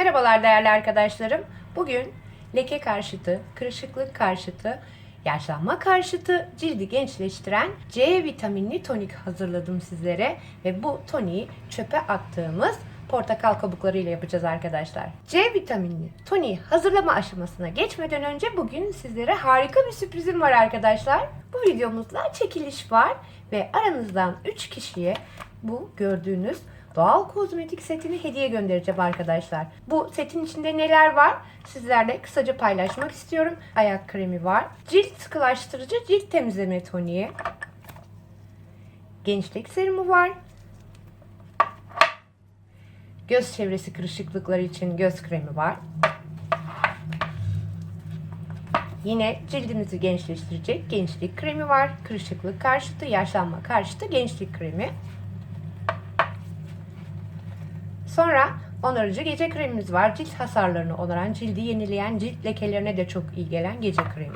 Merhabalar değerli arkadaşlarım. Bugün leke karşıtı, kırışıklık karşıtı, yaşlanma karşıtı, cildi gençleştiren C vitaminli tonik hazırladım sizlere. Ve bu toniği çöpe attığımız portakal kabuklarıyla yapacağız arkadaşlar. C vitaminli toniği hazırlama aşamasına geçmeden önce bugün sizlere harika bir sürprizim var arkadaşlar. Bu videomuzda çekiliş var ve aranızdan 3 kişiye bu gördüğünüz doğal kozmetik setini hediye göndereceğim arkadaşlar. Bu setin içinde neler var? Sizlerle kısaca paylaşmak istiyorum. Ayak kremi var. Cilt sıkılaştırıcı cilt temizleme toniği. Gençlik serumu var. Göz çevresi kırışıklıkları için göz kremi var. Yine cildimizi gençleştirecek gençlik kremi var. Kırışıklık karşıtı, yaşlanma karşıtı gençlik kremi. Sonra onarıcı gece kremimiz var. Cilt hasarlarını onaran, cildi yenileyen, cilt lekelerine de çok iyi gelen gece kremi.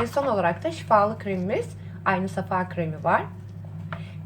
Ve son olarak da şifalı kremimiz, aynı safa kremi var.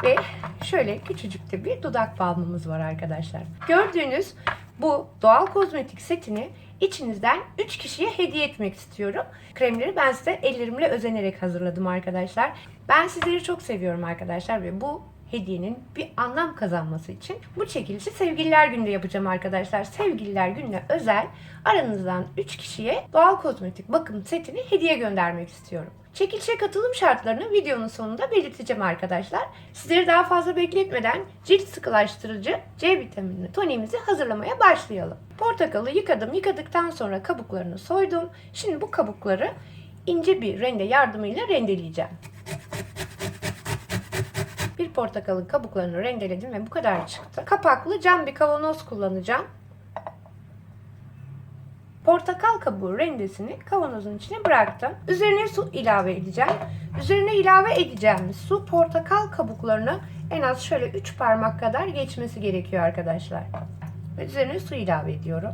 Ve şöyle küçücük de bir dudak balmımız var arkadaşlar. Gördüğünüz bu doğal kozmetik setini içinizden 3 kişiye hediye etmek istiyorum. Kremleri ben size ellerimle özenerek hazırladım arkadaşlar. Ben sizleri çok seviyorum arkadaşlar ve bu hediyenin bir anlam kazanması için bu çekilişi Sevgililer Günü'nde yapacağım arkadaşlar. Sevgililer Günü'ne özel aranızdan 3 kişiye doğal kozmetik bakım setini hediye göndermek istiyorum. Çekilişe katılım şartlarını videonun sonunda belirteceğim arkadaşlar. Sizleri daha fazla bekletmeden cilt sıkılaştırıcı C vitaminli toniğimizi hazırlamaya başlayalım. Portakalı yıkadım. Yıkadıktan sonra kabuklarını soydum. Şimdi bu kabukları ince bir rende yardımıyla rendeleyeceğim. Portakalın kabuklarını rendeledim ve bu kadar çıktı. Kapaklı cam bir kavanoz kullanacağım. Portakal kabuğu rendesini kavanozun içine bıraktım. Üzerine su ilave edeceğim. Üzerine ilave edeceğimiz su portakal kabuklarını en az şöyle 3 parmak kadar geçmesi gerekiyor arkadaşlar. Üzerine su ilave ediyorum.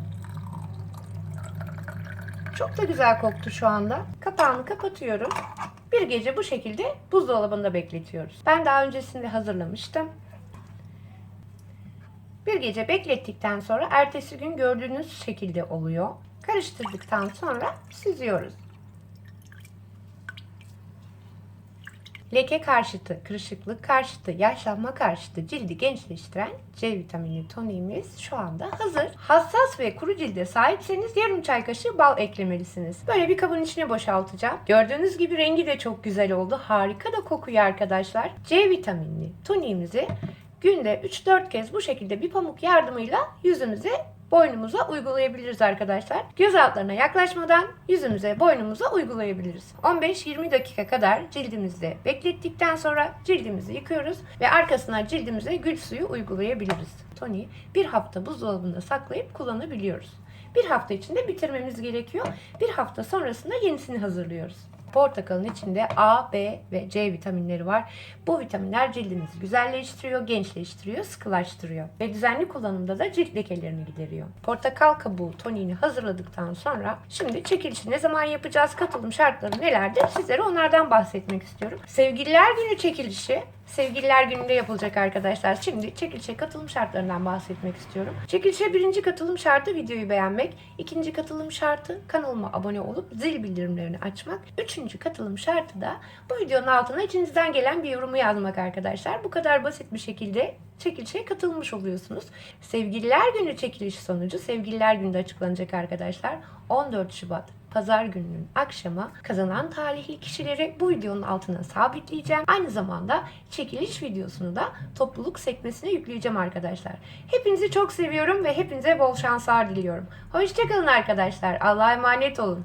Çok da güzel koktu şu anda. Kapağını kapatıyorum. Bir gece bu şekilde buzdolabında bekletiyoruz. Ben daha öncesinde hazırlamıştım. Bir gece beklettikten sonra ertesi gün gördüğünüz şekilde oluyor. Karıştırdıktan sonra süzüyoruz. Leke karşıtı, kırışıklık karşıtı, yaşlanma karşıtı cildi gençleştiren C vitamini toniğimiz şu anda hazır. Hassas ve kuru cilde sahipseniz yarım çay kaşığı bal eklemelisiniz. Böyle bir kabın içine boşaltacağım. Gördüğünüz gibi rengi de çok güzel oldu. Harika da kokuyor arkadaşlar. C vitaminli toniğimizi günde 3-4 kez bu şekilde bir pamuk yardımıyla yüzümüze boynumuza uygulayabiliriz arkadaşlar. Göz altlarına yaklaşmadan yüzümüze, boynumuza uygulayabiliriz. 15-20 dakika kadar cildimizde beklettikten sonra cildimizi yıkıyoruz ve arkasına cildimize gül suyu uygulayabiliriz. Toniği bir hafta buzdolabında saklayıp kullanabiliyoruz. Bir hafta içinde bitirmemiz gerekiyor. Bir hafta sonrasında yenisini hazırlıyoruz. Portakalın içinde A, B ve C vitaminleri var. Bu vitaminler cildimizi güzelleştiriyor, gençleştiriyor, sıkılaştırıyor. Ve düzenli kullanımda da cilt lekelerini gideriyor. Portakal kabuğu toniğini hazırladıktan sonra şimdi çekilişi ne zaman yapacağız, katılım şartları nelerdir sizlere onlardan bahsetmek istiyorum. Sevgililer günü çekilişi Sevgililer gününde yapılacak arkadaşlar. Şimdi çekilişe katılım şartlarından bahsetmek istiyorum. Çekilişe birinci katılım şartı videoyu beğenmek. ikinci katılım şartı kanalıma abone olup zil bildirimlerini açmak. Üçüncü katılım şartı da bu videonun altına içinizden gelen bir yorumu yazmak arkadaşlar. Bu kadar basit bir şekilde çekilişe katılmış oluyorsunuz. Sevgililer günü çekiliş sonucu Sevgililer gününde açıklanacak arkadaşlar. 14 Şubat pazar gününün akşamı kazanan talihli kişileri bu videonun altına sabitleyeceğim. Aynı zamanda çekiliş videosunu da topluluk sekmesine yükleyeceğim arkadaşlar. Hepinizi çok seviyorum ve hepinize bol şanslar diliyorum. Hoşçakalın arkadaşlar. Allah'a emanet olun.